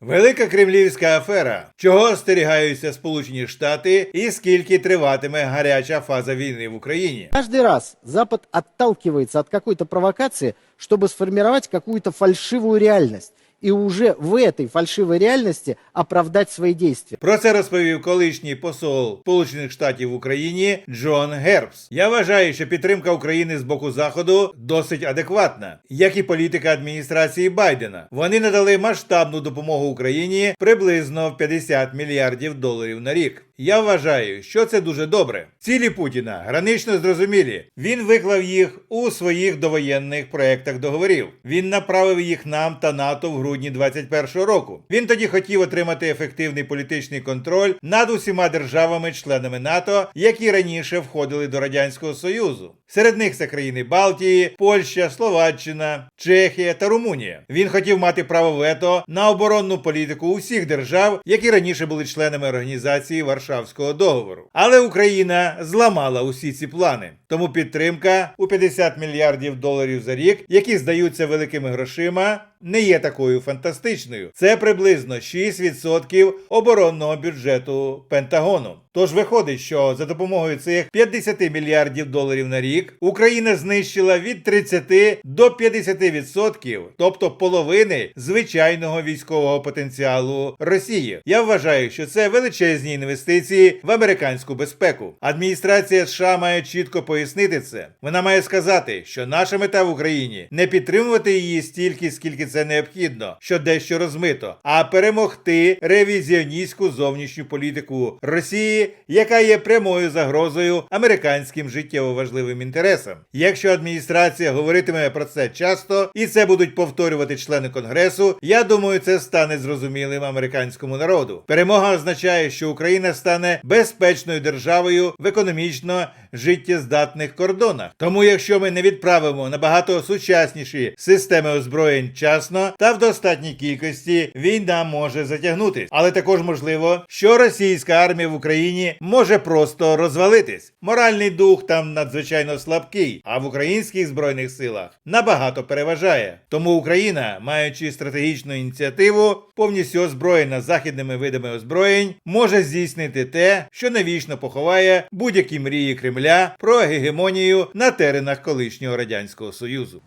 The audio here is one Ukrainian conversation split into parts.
Велика кремлівська афера. Чого остерігаються Сполучені Штати і скільки триватиме гаряча фаза війни в Україні? Каждый раз Запад отталкивается от какой-то провокации, чтобы сформировать какую-то фальшивую реальность. И уже в этой фальшивой реальности оправдать свои действия. Про це розповів колишній посол Сполучених Штатів в Україні Джон Гербс. Я вважаю, що підтримка України з боку заходу досить адекватна, як і політика адміністрації Байдена. Вони надали масштабну допомогу Україні приблизно в 50 мільярдів доларів на рік. Я вважаю, що це дуже добре. Цілі Путіна гранично зрозумілі. Він виклав їх у своїх довоєнних проектах договорів. Він направив їх нам та НАТО в грудні 21-го року. Він тоді хотів отримати ефективний політичний контроль над усіма державами-членами НАТО, які раніше входили до Радянського Союзу. Серед них це країни Балтії, Польща, Словаччина, Чехія та Румунія. Він хотів мати право вето на оборонну політику усіх держав, які раніше були членами організації Варшавського договору. Але Україна зламала усі ці плани. Тому підтримка у 50 мільярдів доларів за рік, які здаються великими грошима, не є такою фантастичною. Це приблизно 6% оборонного бюджету Пентагону. Тож виходить, що за допомогою цих 50 мільярдів доларів на рік Україна знищила від 30 до 50%, тобто половини звичайного військового потенціалу Росії. Я вважаю, що це величезні інвестиції в американську безпеку. Адміністрація США має чітко пояснити це. Вона має сказати, що наша мета в Україні не підтримувати її стільки, скільки це необхідно, що дещо розмито, а перемогти ревізіоністську зовнішню політику Росії, яка є прямою загрозою американським життєво важливим інтересам. Якщо адміністрація говоритиме про це часто і це будуть повторювати члени конгресу, я думаю, це стане зрозумілим американському народу. Перемога означає, що Україна стане безпечною державою в економічно життєздатних кордонах. Тому, якщо ми не відправимо набагато сучасніші системи озброєнь вчасно та в достатній кількості, війна може затягнутись. Але також можливо, що російська армія в Україні може просто розвалитись. Моральний дух там надзвичайно слабкий, а в українських збройних силах набагато переважає. Тому Україна, маючи стратегічну ініціативу, повністю озброєна західними видами озброєнь, може здійснити те, що навічно поховає будь-які мрії Кремля про гегемонію на теренах колишнього радянського союзу.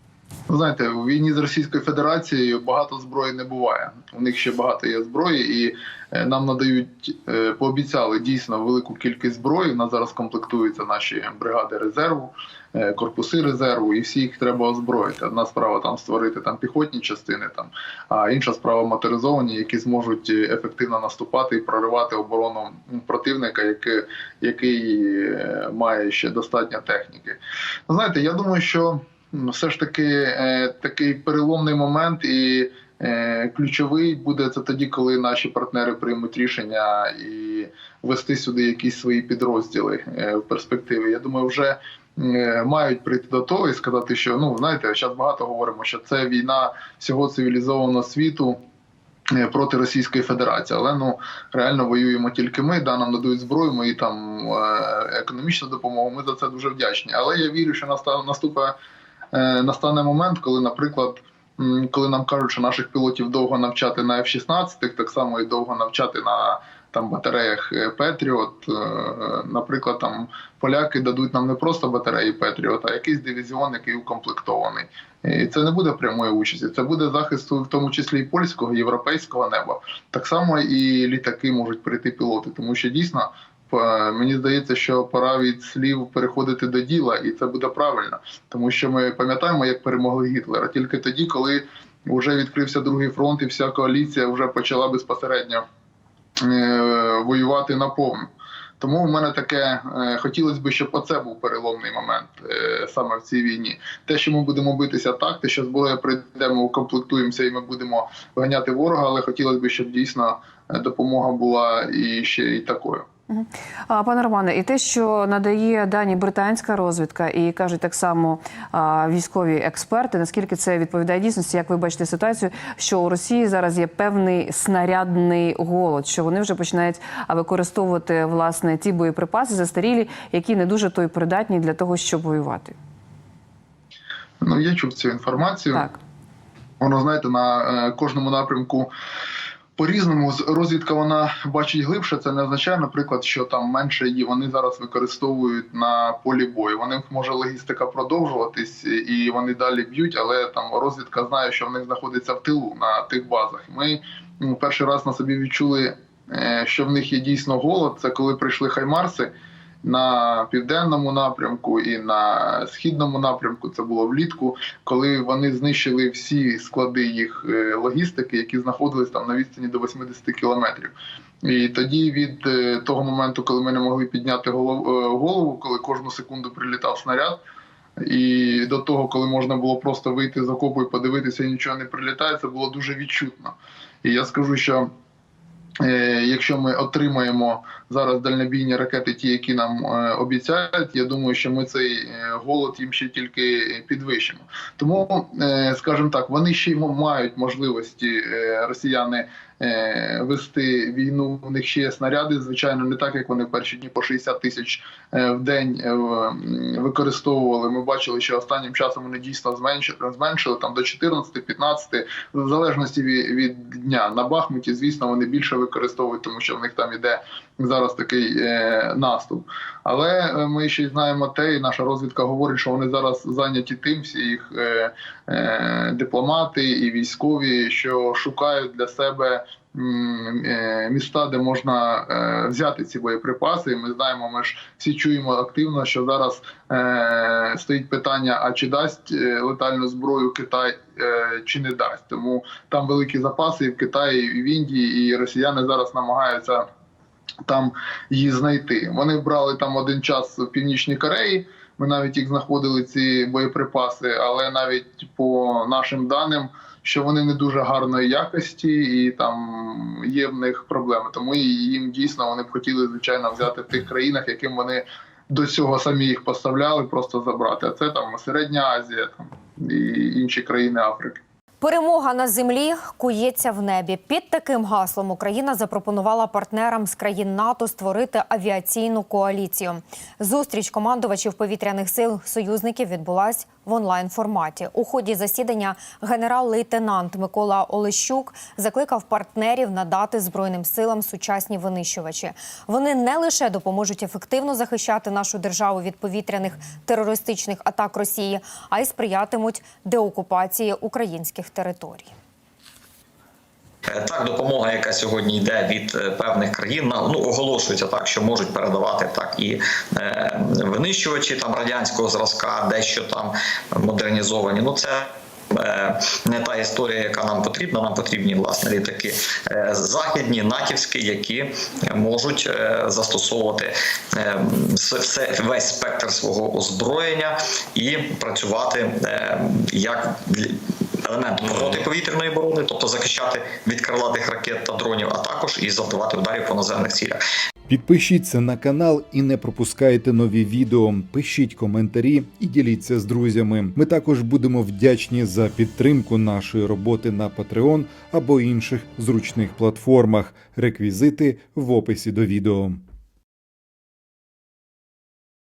Ви знаєте, у війні з Російською Федерацією багато зброї не буває. У них ще багато є зброї, і е, нам надають, е, пообіцяли дійсно велику кількість зброї. У нас зараз комплектуються наші бригади резерву, е, корпуси резерву, і всі їх треба озброїти. Одна справа там створити там піхотні частини, там а інша справа моторизовані, які зможуть ефективно наступати і проривати оборону противника, який, який має ще достатньо техніки. Знаєте, я думаю, що ну, все ж таки е, такий переломний момент і е, ключовий буде це тоді, коли наші партнери приймуть рішення і вести сюди якісь свої підрозділи е, в перспективі. Я думаю, вже мають прийти до того і сказати, що ну знаєте, зараз багато говоримо, що це війна всього цивілізованого світу. Проти Російської Федерації, але ну реально воюємо тільки ми. Да, нам надають зброю, ми і там економічну допомогу. Ми за це дуже вдячні. Але я вірю, що наступає настане момент, коли, наприклад, коли нам кажуть, що наших пілотів довго навчати на F-16, так само і довго навчати на там батареях е, Петріот. Е, Наприклад, там поляки дадуть нам не просто батареї Петріот, а якийсь дивізіон, який укомплектований. І це не буде прямої участі, це буде захисту, в тому числі і польського, і європейського неба. Так само і літаки можуть прийти пілоти, тому що дійсно. Е, Мені здається, що пора від слів переходити до діла, і це буде правильно, тому що ми пам'ятаємо, як перемогли Гітлера тільки тоді, коли вже відкрився другий фронт, і вся коаліція вже почала безпосередньо е, воювати наповну. Тому в мене таке е, хотілося б, щоб оце був переломний момент саме в цій війні. Те, що ми будемо битися так, те, що зброя прийдемо, укомплектуємося і ми будемо вганяти ворога, але хотілося б, щоб дійсно допомога була і ще і такою. Пане Романе, і те, що надає дані британська розвідка, і кажуть так само військові експерти, наскільки це відповідає дійсності, як ви бачите ситуацію, що у Росії зараз є певний снарядний голод, що вони вже починають використовувати власне ті боєприпаси застарілі, які не дуже то й придатні для того, щоб воювати. Ну я чув цю інформацію. Так. Воно знаєте, на е, кожному напрямку по-різному з- розвідка вона бачить глибше. Це не означає, наприклад, що там менше її вони зараз використовують на полі бою. Вони може логістика продовжуватись і вони далі б'ють, але там розвідка знає, що в них знаходиться в тилу на тих базах. Ми перший раз на собі відчули, е, що в них є дійсно голод. Це коли прийшли хаймарси на південному напрямку і на східному напрямку. Це було влітку, коли вони знищили всі склади їх е, логістики, які знаходились там на відстані до 80 кілометрів. І тоді від е, того моменту, коли ми не могли підняти е, голову, коли кожну секунду прилітав снаряд. І до того, коли можна було просто вийти з окопу і подивитися, і нічого не прилітає, це було дуже відчутно. І я скажу, що якщо ми отримаємо зараз дальнобійні ракети, ті, які нам е, обіцяють, я думаю, що ми цей е, голод їм ще тільки підвищимо. Тому, е, скажімо так, вони ще й мають можливості е, росіяни е, вести війну. У них ще є снаряди, звичайно, не так як вони перші дні по 60 тисяч е, в день е, використовували. Ми бачили, що останнім часом вони дійсно зменшили, зменшили там до 14-15, в залежності від, дня. На Бахмуті, звісно, вони більше використовують, тому що в них там іде зараз такий е, наступ. Але е, ми ще й знаємо те, і наша розвідка говорить, що вони зараз зайняті тим, всі їх е, е, дипломати і військові, що шукають для себе. Е, Міста, де можна е, взяти ці боєприпаси, і ми знаємо, ми ж всі чуємо активно, що зараз е, стоїть питання: а чи дасть летальну зброю Китай чи не дасть. Тому там великі запаси і в Китаї, і в Індії, і росіяни зараз намагаються там її знайти. Вони брали там один час в Північній Кореї. Ми навіть їх знаходили ці боєприпаси, але навіть по нашим даним, що вони не дуже гарної якості, і там є в них проблеми. Тому їм дійсно вони б хотіли звичайно взяти в тих країнах, яким вони до цього самі їх поставляли, просто забрати. А це там Середня Азія, там і інші країни Африки. Перемога на землі кується в небі. Під таким гаслом Україна запропонувала партнерам з країн НАТО створити авіаційну коаліцію. Зустріч командувачів повітряних сил союзників відбулась в онлайн форматі. У ході засідання генерал-лейтенант Микола Олещук закликав партнерів надати збройним силам сучасні винищувачі. Вони не лише допоможуть ефективно захищати нашу державу від повітряних терористичних атак Росії, а й сприятимуть деокупації українських територій. Е, Так, допомога, яка сьогодні йде від е, певних країн, ну оголошується так, що можуть передавати так і е, винищувачі там радянського зразка, дещо там модернізовані. Ну це. Не та історія, яка нам потрібна. Нам потрібні власне літаки західні, натівські, які можуть застосовувати все весь спектр свого озброєння і працювати як для- елемент протиповітряної оборони, тобто захищати від крилатих ракет та дронів, а також і завдавати ударів по наземних цілях. Підпишіться на канал і не пропускайте нові відео. Пишіть коментарі і діліться з друзями. Ми також будемо вдячні за підтримку нашої роботи на Patreon або інших зручних платформах. Реквізити в описі до відео.